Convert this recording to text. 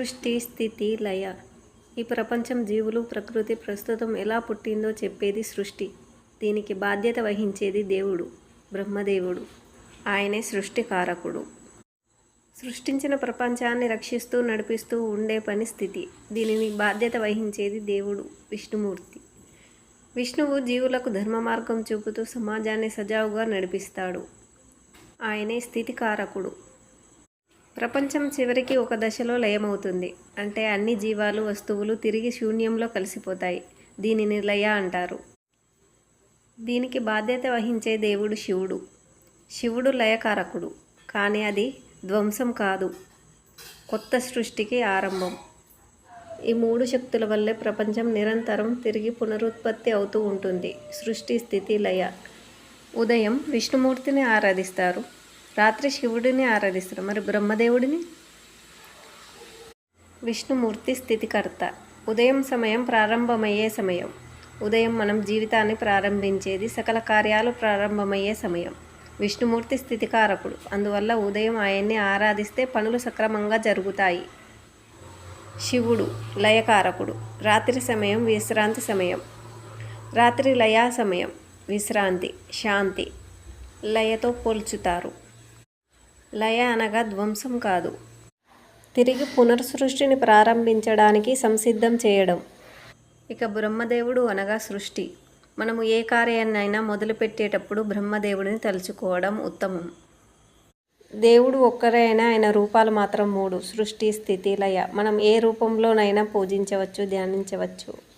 సృష్టి స్థితి లయ. ఈ ప్రపంచం జీవులు ప్రకృతి ప్రస్తుతం ఎలా పుట్టిందో చెప్పేది సృష్టి. దీనికి బాధ్యత వహించేది దేవుడు బ్రహ్మదేవుడు. ఆయనే సృష్టికారకుడు. సృష్టించిన ప్రపంచాన్ని రక్షిస్తూ నడిపిస్తూ ఉండే పని స్థితి. దీనిని బాధ్యత వహించేది దేవుడు విష్ణుమూర్తి. విష్ణువు జీవులకు ధర్మ మార్గం చూపుతూ సమాజాన్ని సజావుగా నడిపిస్తాడు. ఆయనే స్థితికారకుడు. ప్రపంచం చివరికి ఒక దశలో లయమవుతుంది. అంటే అన్ని జీవాలు వస్తువులు తిరిగి శూన్యంలో కలిసిపోతాయి. దీనిని లయ అంటారు. దీనికి బాధ్యత వహించే దేవుడు శివుడు. శివుడు లయకారకుడు. కానీ అది ధ్వంసం కాదు. కొత్త సృష్టికి ఆరంభం. ఈ మూడు శక్తుల వల్లే ప్రపంచం నిరంతరం తిరిగి పునరుత్పత్తి అవుతూ ఉంటుంది. సృష్టి స్థితి లయ. ఉదయం విష్ణుమూర్తిని ఆరాధిస్తారు. రాత్రి శివుడిని ఆరాధిస్తారు. మరి బ్రహ్మదేవుడిని? విష్ణుమూర్తి స్థితికర్త. ఉదయం సమయం ప్రారంభమయ్యే సమయం. ఉదయం మనం జీవితాన్ని ప్రారంభించేది సకల కార్యాలు ప్రారంభమయ్యే సమయం. విష్ణుమూర్తి స్థితికారకుడు. అందువల్ల ఉదయం ఆయన్ని ఆరాధిస్తే పనులు సక్రమంగా జరుగుతాయి. శివుడు లయకారకుడు. రాత్రి సమయం విశ్రాంతి సమయం. రాత్రి లయా సమయం. విశ్రాంతి శాంతి లయతో పోల్చుతారు. లయ అనగా ధ్వంసం కాదు. తిరిగి పునర్సృష్టిని ప్రారంభించడానికి సంసిద్ధం చేయడం. ఇక బ్రహ్మదేవుడు అనగా సృష్టి. మనము ఏ కార్యాన్నైనా మొదలుపెట్టేటప్పుడు బ్రహ్మదేవుడిని తలుచుకోవడం ఉత్తమం. దేవుడు ఒక్కరే అయినా ఆయన రూపాలు మాత్రం మూడు. సృష్టి స్థితి లయ. మనం ఏ రూపంలోనైనా పూజించవచ్చు ధ్యానించవచ్చు.